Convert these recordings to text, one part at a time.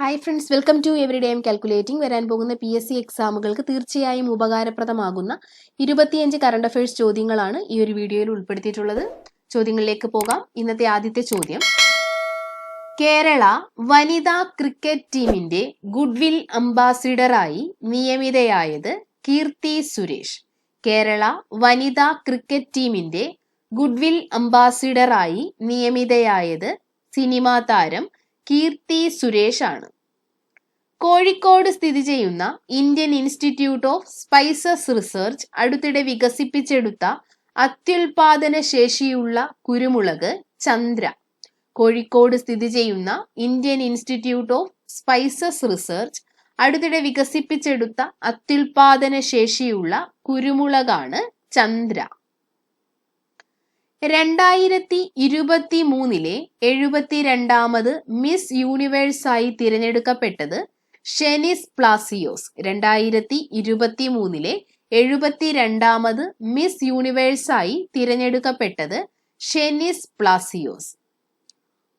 Hi friends welcome to every day M calculating വരാൻ പോകുന്ന P S C എക്സാമുകൾക്ക് തീർച്ചയായും ഉപകാരപ്രദമാകുന്ന ഇരുപത്തിയഞ്ച് കറണ്ട് അഫയേഴ്സ് ചോദ്യങ്ങളാണ് ഈ ഒരു വീഡിയോയിൽ ഉൾപ്പെടുത്തിയിട്ടുള്ളത്. ചോദ്യങ്ങളിലേക്ക് പോകാം. ഇന്നത്തെ ആദ്യത്തെ ചോദ്യം. കേരള വനിതാ ക്രിക്കറ്റ് ടീമിന്റെ ഗുഡ്വിൽ അംബാസിഡറായി നിയമിതയായത് കീർത്തി സുരേഷ്. കേരള വനിതാ ക്രിക്കറ്റ് ടീമിന്റെ ഗുഡ്വിൽ അംബാസിഡറായി നിയമിതയായത് സിനിമാ താരം കീർത്തി സുരേഷ് ആണ്. കോഴിക്കോട് സ്ഥിതി ചെയ്യുന്ന Indian Institute of Spices Research അടുത്തിടെ വികസിപ്പിച്ചെടുത്ത അത്യുൽപാദന ശേഷിയുള്ള കുരുമുളക് ചന്ദ്ര. കോഴിക്കോട് സ്ഥിതി ചെയ്യുന്ന Indian Institute of Spices Research അടുത്തിടെ വികസിപ്പിച്ചെടുത്ത അത്യുൽപാദന ശേഷിയുള്ള കുരുമുളകാണ് ചന്ദ്ര. രണ്ടായിരത്തി ഇരുപത്തി മൂന്നിലെ എഴുപത്തിരണ്ടാമത് മിസ് യൂണിവേഴ്സായി തിരഞ്ഞെടുക്കപ്പെട്ടത് ഷെനിസ് പ്ലാസിയോസ്. രണ്ടായിരത്തി ഇരുപത്തി മൂന്നിലെ എഴുപത്തിരണ്ടാമത് മിസ് യൂണിവേഴ്സായി തിരഞ്ഞെടുക്കപ്പെട്ടത് ഷെനിസ് പ്ലാസിയോസ്.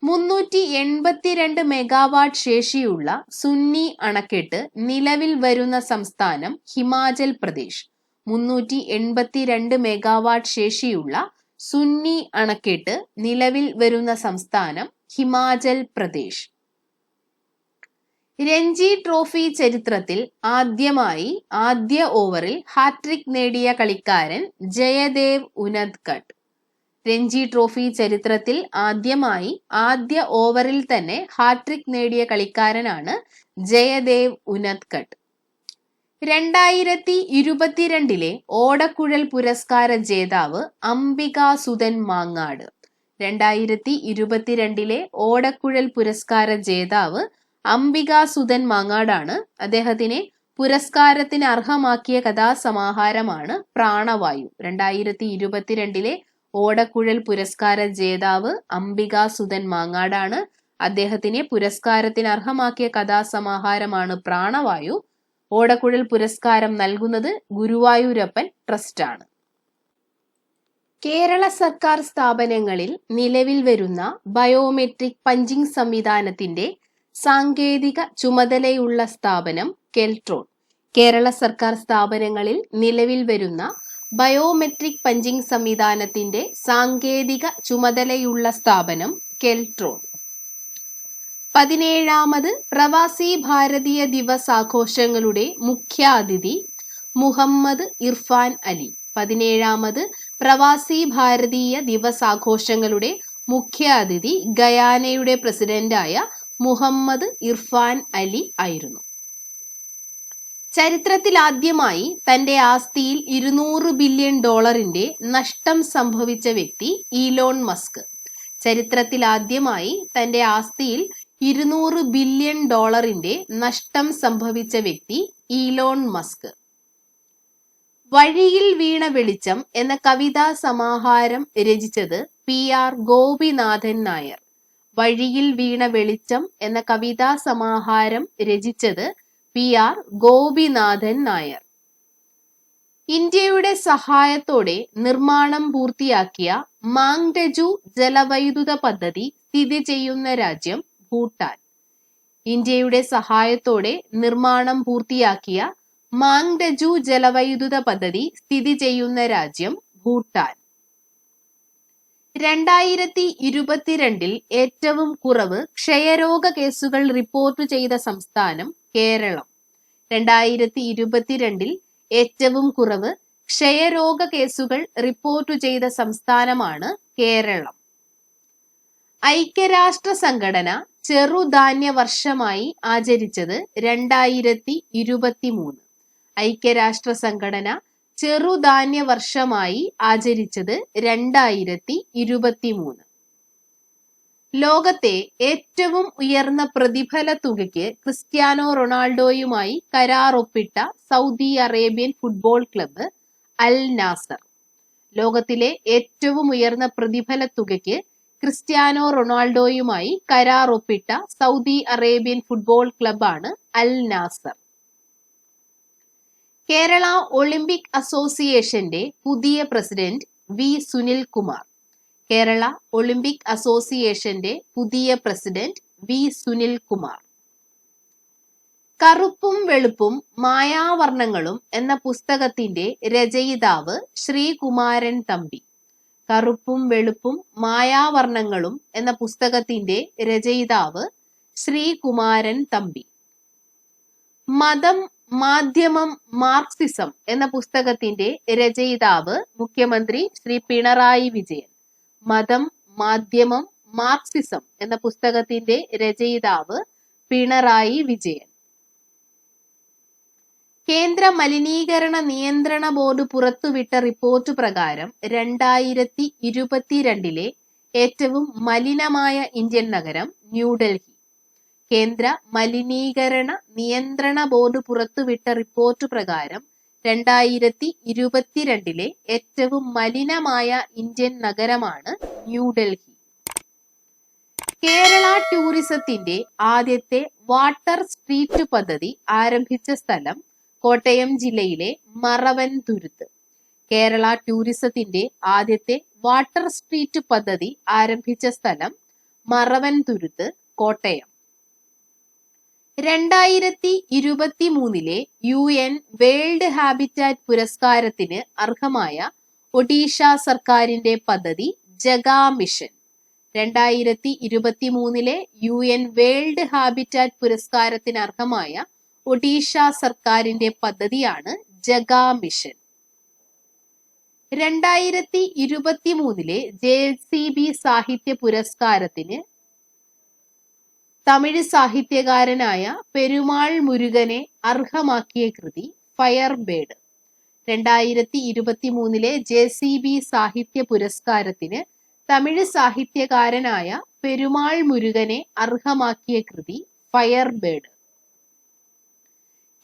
മുന്നൂറ്റി എൺപത്തിരണ്ട് മെഗാവാട്ട് ശേഷിയുള്ള സുന്നി അണക്കെട്ട് നിലവിൽ വരുന്ന സംസ്ഥാനം ഹിമാചൽ പ്രദേശ്. മുന്നൂറ്റി എൺപത്തിരണ്ട് മെഗാവാട്ട് ശേഷിയുള്ള സുന്നി അണക്കെട്ട് നിലവിൽ വരുന്ന സംസ്ഥാനം ഹിമാചൽ പ്രദേശ്. രഞ്ജി ട്രോഫി ചരിത്രത്തിൽ ആദ്യമായി ആദ്യ ഓവറിൽ ഹാട്രിക് നേടിയ കളിക്കാരൻ ജയദേവ് ഉനദ്കട്ട്. രഞ്ജി ട്രോഫി ചരിത്രത്തിൽ ആദ്യമായി ആദ്യ ഓവറിൽ തന്നെ ഹാട്രിക് നേടിയ കളിക്കാരനാണ് ജയദേവ് ഉനദ്കട്ട്. രണ്ടായിരത്തി ഇരുപത്തിരണ്ടിലെ ഓടക്കുഴൽ പുരസ്കാര ജേതാവ് അംബിക സുധൻ മാങ്ങാട്. രണ്ടായിരത്തി ഇരുപത്തിരണ്ടിലെ ഓടക്കുഴൽ പുരസ്കാര ജേതാവ് അംബിക സുധൻ മാങ്ങാടാണ് അദ്ദേഹത്തിനെ പുരസ്കാരത്തിന് അർഹമാക്കിയ കഥാസമാഹാരമാണ് പ്രാണവായു. രണ്ടായിരത്തി ഇരുപത്തിരണ്ടിലെ ഓടക്കുഴൽ പുരസ്കാര ജേതാവ് അംബിക സുധൻ മാങ്ങാടാണ് അദ്ദേഹത്തിനെ പുരസ്കാരത്തിന് അർഹമാക്കിയ കഥാസമാഹാരമാണ് പ്രാണവായു. ഓടക്കുഴൽ പുരസ്കാരം നൽകുന്നത് ഗുരുവായൂരപ്പൻ ട്രസ്റ്റാണ്. കേരള സർക്കാർ സ്ഥാപനങ്ങളിൽ നിലവിൽ വരുന്ന ബയോമെട്രിക് പഞ്ചിംഗ് സംവിധാനത്തിന്റെ സാങ്കേതിക ചുമതലയുള്ള സ്ഥാപനം കെൽട്രോൺ. കേരള സർക്കാർ സ്ഥാപനങ്ങളിൽ നിലവിൽ വരുന്ന ബയോമെട്രിക് പഞ്ചിംഗ് സംവിധാനത്തിന്റെ സാങ്കേതിക ചുമതലയുള്ള സ്ഥാപനം കെൽട്രോൺ. പതിനേഴാമത് പ്രവാസി ഭാരതീയ ദിവസ് ആഘോഷങ്ങളുടെ മുഖ്യാതിഥി മുഹമ്മദ് ഇർഫാൻ അലി. പതിനേഴാമത് പ്രവാസി ഭാരതീയ ദിവസ് ആഘോഷങ്ങളുടെ മുഖ്യാതിഥി ഗയാനയുടെ പ്രസിഡന്റായ മുഹമ്മദ് ഇർഫാൻ അലി ആയിരുന്നു. ചരിത്രത്തിൽ ആദ്യമായി തന്റെ ആസ്തിയിൽ ഇരുന്നൂറ് ബില്യൺ ഡോളറിന്റെ നഷ്ടം സംഭവിച്ച വ്യക്തി ഈലോൺ മസ്ക്. ചരിത്രത്തിൽ ആദ്യമായി തന്റെ ആസ്തിയിൽ ഇരുന്നൂറ് ബില്യൺ ഡോളറിന്റെ നഷ്ടം സംഭവിച്ച വ്യക്തി ഈലോൺ മസ്ക്. വഴിയിൽ വീണ വെളിച്ചം എന്ന കവിതാ സമാഹാരം രചിച്ചത് പി ആർ ഗോപിനാഥൻ നായർ. വഴിയിൽ വീണ വെളിച്ചം എന്ന കവിതാ സമാഹാരം രചിച്ചത് പി ആർ ഗോപിനാഥൻ നായർ. ഇന്ത്യയുടെ സഹായത്തോടെ നിർമ്മാണം പൂർത്തിയാക്കിയ മാങ്ഡജു ജലവൈദ്യുത പദ്ധതി സ്ഥിതി ചെയ്യുന്ന രാജ്യം ഭൂട്ടാൻ ഇന്ത്യയുടെ സഹായത്തോടെ നിർമ്മാണം പൂർത്തിയാക്കിയ മാങ്ഡജു ജലവൈദ്യുത പദ്ധതി സ്ഥിതി ചെയ്യുന്ന രാജ്യം ഭൂട്ടാൻ. രണ്ടായിരത്തി ഇരുപത്തിരണ്ടിൽ ഏറ്റവും കുറവ് ക്ഷയരോഗ കേസുകൾ റിപ്പോർട്ട് ചെയ്ത സംസ്ഥാനം കേരളം. രണ്ടായിരത്തി ഇരുപത്തിരണ്ടിൽ ഏറ്റവും കുറവ് ക്ഷയരോഗ കേസുകൾ റിപ്പോർട്ട് ചെയ്ത സംസ്ഥാനമാണ് കേരളം. ഐക്യരാഷ്ട്ര സംഘടന ചെറുധാന്യ വർഷമായി ആചരിച്ചത് രണ്ടായിരത്തി ഇരുപത്തി മൂന്ന് ഐക്യരാഷ്ട്ര സംഘടന ചെറുധാന്യ വർഷമായി ആചരിച്ചത് രണ്ടായിരത്തി ഇരുപത്തി മൂന്ന് ലോകത്തെ ഏറ്റവും ഉയർന്ന പ്രതിഫല തുകയ്ക്ക് ക്രിസ്ത്യാനോ റൊണാൾഡോയുമായി കരാർ ഒപ്പിട്ട Saudi Arabian football club Al Nassr. ലോകത്തിലെ ഏറ്റവും ഉയർന്ന പ്രതിഫല തുകയ്ക്ക് ക്രിസ്ത്യാനോ റൊണാൾഡോയുമായി കരാർ ഒപ്പിട്ട സൗദി അറേബ്യൻ ഫുട്ബോൾ ക്ലബാണ് അൽ നാസർ. കേരള ഒളിമ്പിക് അസോസിയേഷന്റെ പുതിയ president V Sunil Kumar. Kerala Olympic അസോസിയേഷന്റെ പുതിയ പ്രസിഡന്റ് വി സുനിൽ കുമാർ. കറുപ്പും വെളുപ്പും മായാവർണങ്ങളും എന്ന പുസ്തകത്തിന്റെ രചയിതാവ് ശ്രീകുമാരൻ തമ്പി. കറുപ്പും വെളുപ്പും മായാവർണങ്ങളും എന്ന പുസ്തകത്തിന്റെ രചയിതാവ് ശ്രീകുമാരൻ തമ്പി. മതം മാധ്യമം മാർക്സിസം എന്ന പുസ്തകത്തിന്റെ രചയിതാവ് മുഖ്യമന്ത്രി ശ്രീ പിണറായി വിജയൻ. മതം മാധ്യമം മാർക്സിസം എന്ന പുസ്തകത്തിന്റെ രചയിതാവ് പിണറായി വിജയൻ. കേന്ദ്ര മലിനീകരണ നിയന്ത്രണ ബോർഡ് പുറത്തുവിട്ട റിപ്പോർട്ട് പ്രകാരം രണ്ടായിരത്തി ഇരുപത്തിരണ്ടിലെ ഏറ്റവും മലിനമായ ഇന്ത്യൻ നഗരം ന്യൂഡൽഹി. കേന്ദ്ര മലിനീകരണ നിയന്ത്രണ ബോർഡ് പുറത്തുവിട്ട റിപ്പോർട്ട് പ്രകാരം രണ്ടായിരത്തി ഇരുപത്തിരണ്ടിലെ ഏറ്റവും മലിനമായ ഇന്ത്യൻ നഗരമാണ് ന്യൂഡൽഹി. കേരള ടൂറിസത്തിന്റെ ആദ്യത്തെ വാട്ടർ സ്ട്രീറ്റ് പദ്ധതി ആരംഭിച്ച സ്ഥലം കോട്ടയം ജില്ലയിലെ മറവൻ തുരുത്ത് കേരള ടൂറിസത്തിന്റെ ആദ്യത്തെ വാട്ടർ സ്ട്രീറ്റ് പദ്ധതി ആരംഭിച്ച സ്ഥലം മറവൻ തുരുത്ത് കോട്ടയം. രണ്ടായിരത്തി ഇരുപത്തി മൂന്നിലെ യു എൻ വേൾഡ് ഹാബിറ്റാറ്റ് പുരസ്കാരത്തിന് അർഹമായ ഒഡീഷ സർക്കാരിന്റെ പദ്ധതി ജഗാ മിഷൻ. രണ്ടായിരത്തി ഇരുപത്തി മൂന്നിലെ യു എൻ വേൾഡ് ഹാബിറ്റാറ്റ് പുരസ്കാരത്തിന് അർഹമായ ഒഡീഷ സർക്കാരിന്റെ പദ്ധതിയാണ് ജഗാ മിഷൻ. രണ്ടായിരത്തി ഇരുപത്തി മൂന്നിലെ ജെ സി ബി സാഹിത്യ പുരസ്കാരത്തിന് തമിഴ് സാഹിത്യകാരനായ പെരുമാൾ മുരുകനെ അർഹമാക്കിയ കൃതി ഫയർ ബേഡ് രണ്ടായിരത്തി ഇരുപത്തി മൂന്നിലെ ജെ സി ബി സാഹിത്യ പുരസ്കാരത്തിന് തമിഴ് സാഹിത്യകാരനായ പെരുമാൾ മുരുകനെ അർഹമാക്കിയ കൃതി ഫയർ ബേഡ്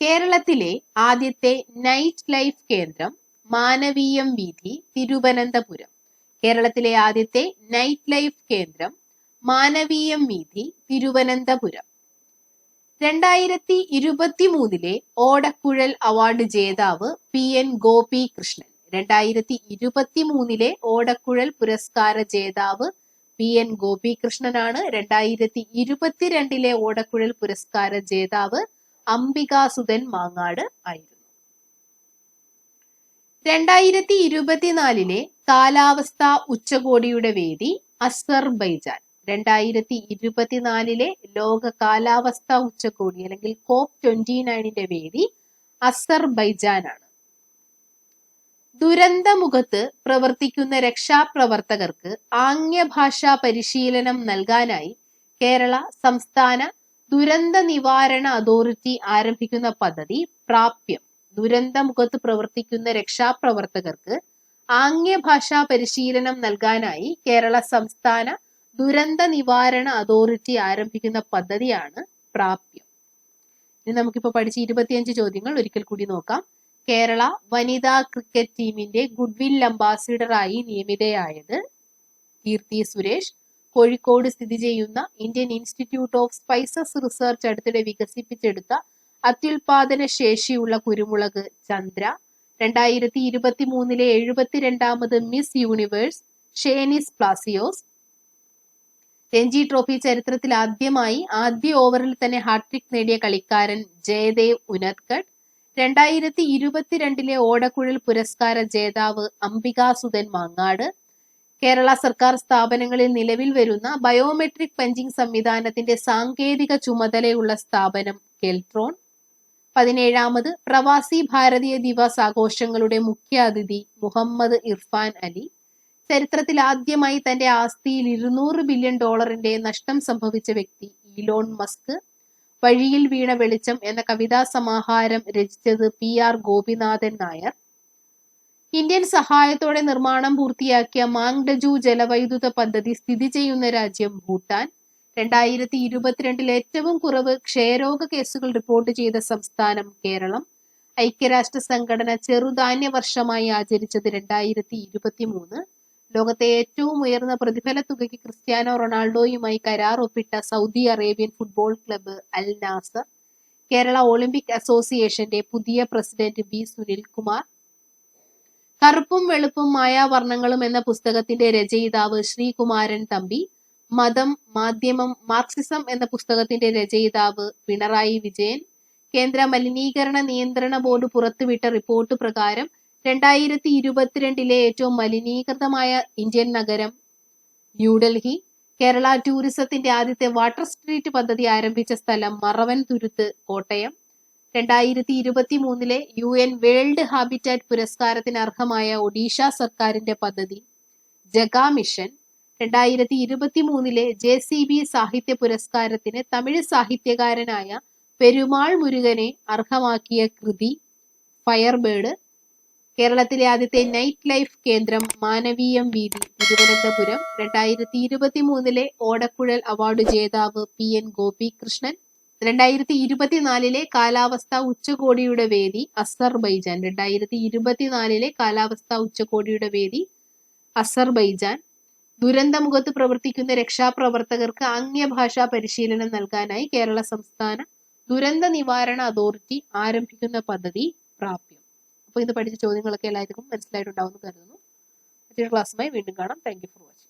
കേരളത്തിലെ ആദ്യത്തെ നൈറ്റ് ലൈഫ് കേന്ദ്രം മാനവീയം വീഥി തിരുവനന്തപുരം. കേരളത്തിലെ ആദ്യത്തെ നൈറ്റ് ലൈഫ് കേന്ദ്രം മാനവീയം വീഥി തിരുവനന്തപുരം. രണ്ടായിരത്തി ഇരുപത്തി മൂന്നിലെ ഓടക്കുഴൽ അവാർഡ് ജേതാവ് പി എൻ ഗോപി കൃഷ്ണൻ രണ്ടായിരത്തി ഇരുപത്തി മൂന്നിലെ ഓടക്കുഴൽ പുരസ്കാര ജേതാവ് പി എൻ ഗോപികൃഷ്ണനാണ്. രണ്ടായിരത്തി ഇരുപത്തിരണ്ടിലെ ഓടക്കുഴൽ പുരസ്കാര ജേതാവ് അംബികാസുധൻ മാങ്ങാട് ആയിരുന്നു. രണ്ടായിരത്തി ഇരുപത്തിനാലിലെ കാലാവസ്ഥ ഉച്ചകോടിയുടെ വേദി അസർബൈജാൻ. രണ്ടായിരത്തി ഇരുപത്തിനാലിലെ ലോക കാലാവസ്ഥ ഉച്ചകോടി അല്ലെങ്കിൽ കോപ്പ് ട്വന്റി നയനിന്റെ വേദി അസർബൈജാനാണ്. ദുരന്തമുഖത്ത് പ്രവർത്തിക്കുന്ന രക്ഷാപ്രവർത്തകർക്ക് ആംഗ്യഭാഷാ പരിശീലനം നൽകാനായി കേരള സംസ്ഥാന ദുരന്ത നിവാരണ അതോറിറ്റി ആരംഭിക്കുന്ന പദ്ധതി പ്രാപ്യം. ദുരന്ത മുഖത്ത് പ്രവർത്തിക്കുന്ന രക്ഷാപ്രവർത്തകർക്ക് ആംഗ്യഭാഷാ പരിശീലനം നൽകാനായി കേരള സംസ്ഥാന ദുരന്ത നിവാരണ അതോറിറ്റി ആരംഭിക്കുന്ന പദ്ധതിയാണ് പ്രാപ്യം. ഇനി നമുക്കിപ്പോ പഠിച്ച ഇരുപത്തിയഞ്ച് ചോദ്യങ്ങൾ ഒരിക്കൽ കൂടി നോക്കാം. കേരള വനിതാ ക്രിക്കറ്റ് ടീമിന്റെ ഗുഡ്വിൽ അംബാസിഡറായി നിയമിതയായത് കീർത്തി സുരേഷ്. കോഴിക്കോട് സ്ഥിതി ചെയ്യുന്ന Indian Institute of Spices Research അടുത്തിടെ വികസിപ്പിച്ചെടുത്ത അത്യുൽപാദന ശേഷിയുള്ള കുരുമുളക് ചന്ദ്ര രണ്ടായിരത്തി ഇരുപത്തി മൂന്നിലെ എഴുപത്തിരണ്ടാമത് Miss Universe Sheynnis Palacios. Ranji trophy ചരിത്രത്തിൽ ആദ്യമായി ആദ്യ ഓവറിൽ തന്നെ ഹാട്രിക് നേടിയ കളിക്കാരൻ ജയദേവ് ഉനത്കട്ട് രണ്ടായിരത്തി ഇരുപത്തിരണ്ടിലെ ഓടക്കുഴൽ പുരസ്കാര ജേതാവ് അംബികാസുധൻ മാങ്ങാട്. കേരള സർക്കാർ സ്ഥാപനങ്ങളിൽ നിലവിൽ വരുന്ന ബയോമെട്രിക് പഞ്ചിങ് സംവിധാനത്തിന്റെ സാങ്കേതിക ചുമതലയുള്ള സ്ഥാപനം കെൽട്രോൺ. പതിനേഴാമത് പ്രവാസി ഭാരതീയ ദിവസ് ആഘോഷങ്ങളുടെ മുഖ്യ അതിഥി മുഹമ്മദ് ഇർഫാൻ അലി. ചരിത്രത്തിൽ ആദ്യമായി തന്റെ ആസ്തിയിൽ ഇരുന്നൂറ് ബില്യൺ ഡോളറിന്റെ നഷ്ടം സംഭവിച്ച വ്യക്തി ഇലോൺ മസ്ക്. വഴിയിൽ വീണ വെളിച്ചം എന്ന കവിതാ സമാഹാരം രചിച്ചത് P R Gopinathan Nair. Indian സഹായത്തോടെ നിർമ്മാണം പൂർത്തിയാക്കിയ മാങ്ഡജു ജലവൈദ്യുത പദ്ധതി സ്ഥിതി ചെയ്യുന്ന രാജ്യം ഭൂട്ടാൻ. രണ്ടായിരത്തി ഇരുപത്തിരണ്ടിൽ ഏറ്റവും കുറവ് ക്ഷയരോഗ കേസുകൾ റിപ്പോർട്ട് ചെയ്ത സംസ്ഥാനം കേരളം. ഐക്യരാഷ്ട്ര സംഘടന ചെറുധാന്യ വർഷമായി ആചരിച്ചത് രണ്ടായിരത്തി ഇരുപത്തി മൂന്ന് ലോകത്തെ ഏറ്റവും ഉയർന്ന പ്രതിഫല തുകയ്ക്ക് ക്രിസ്ത്യാനോ റൊണാൾഡോയുമായി കരാർ ഒപ്പിട്ട Saudi Arabian football club Al Nassr. Kerala Olympic അസോസിയേഷന്റെ പുതിയ പ്രസിഡന്റ് ബി സുനിൽകുമാർ. കറുപ്പും വെളുപ്പും മായാവർണങ്ങളും എന്ന പുസ്തകത്തിന്റെ രചയിതാവ് ശ്രീകുമാരൻ തമ്പി മതം മാധ്യമം മാർക്സിസം എന്ന പുസ്തകത്തിന്റെ രചയിതാവ് പിണറായി വിജയൻ കേന്ദ്ര മലിനീകരണ നിയന്ത്രണ ബോർഡ് പുറത്തുവിട്ട റിപ്പോർട്ട് പ്രകാരം രണ്ടായിരത്തി ഇരുപത്തിരണ്ടിലെ ഏറ്റവും മലിനീകൃതമായ ഇന്ത്യൻ നഗരം ന്യൂഡൽഹി. കേരള ടൂറിസത്തിന്റെ ആദ്യത്തെ വാട്ടർ സ്ട്രീറ്റ് പദ്ധതി ആരംഭിച്ച സ്ഥലം മറവൻ തുരുത്ത് കോട്ടയം. രണ്ടായിരത്തി ഇരുപത്തി മൂന്നിലെ യു എൻ വേൾഡ് ഹാബിറ്റാറ്റ് പുരസ്കാരത്തിന് അർഹമായ ഒഡീഷ സർക്കാരിന്റെ പദ്ധതി ജഗാ മിഷൻ. രണ്ടായിരത്തി ഇരുപത്തി മൂന്നിലെ ജെ സി ബി സാഹിത്യ പുരസ്കാരത്തിന് തമിഴ് സാഹിത്യകാരനായ പെരുമാൾ മുരുകനെ അർഹമാക്കിയ കൃതി ഫയർബേഡ് കേരളത്തിലെ ആദ്യത്തെ നൈറ്റ് ലൈഫ് കേന്ദ്രം മാനവീയം വീതി തിരുവനന്തപുരം. രണ്ടായിരത്തി ഇരുപത്തി മൂന്നിലെ ഓടക്കുഴൽ അവാർഡ് ജേതാവ് പി എൻ ഗോപികൃഷ്ണൻ. രണ്ടായിരത്തി ഇരുപത്തിനാലിലെ കാലാവസ്ഥ ഉച്ചകോടിയുടെ വേദി അസർബൈജാൻ. രണ്ടായിരത്തി ഇരുപത്തിനാലിലെ കാലാവസ്ഥ ഉച്ചകോടിയുടെ വേദി അസർബൈജാൻ. ദുരന്തമുഖത്ത് പ്രവർത്തിക്കുന്ന രക്ഷാപ്രവർത്തകർക്ക് ആംഗ്യഭാഷാ പരിശീലനം നൽകാനായി കേരള സംസ്ഥാന ദുരന്ത നിവാരണ അതോറിറ്റി ആരംഭിക്കുന്ന പദ്ധതി പ്രാപ്യം. അപ്പോൾ ഇത് പഠിച്ച ചോദ്യങ്ങളൊക്കെ എല്ലാവർക്കും മനസ്സിലായിട്ടുണ്ടാവുമെന്ന് കരുതുന്നു. മറ്റൊരു ക്ലാസ്സുമായി വീണ്ടും കാണാം. Thank for watching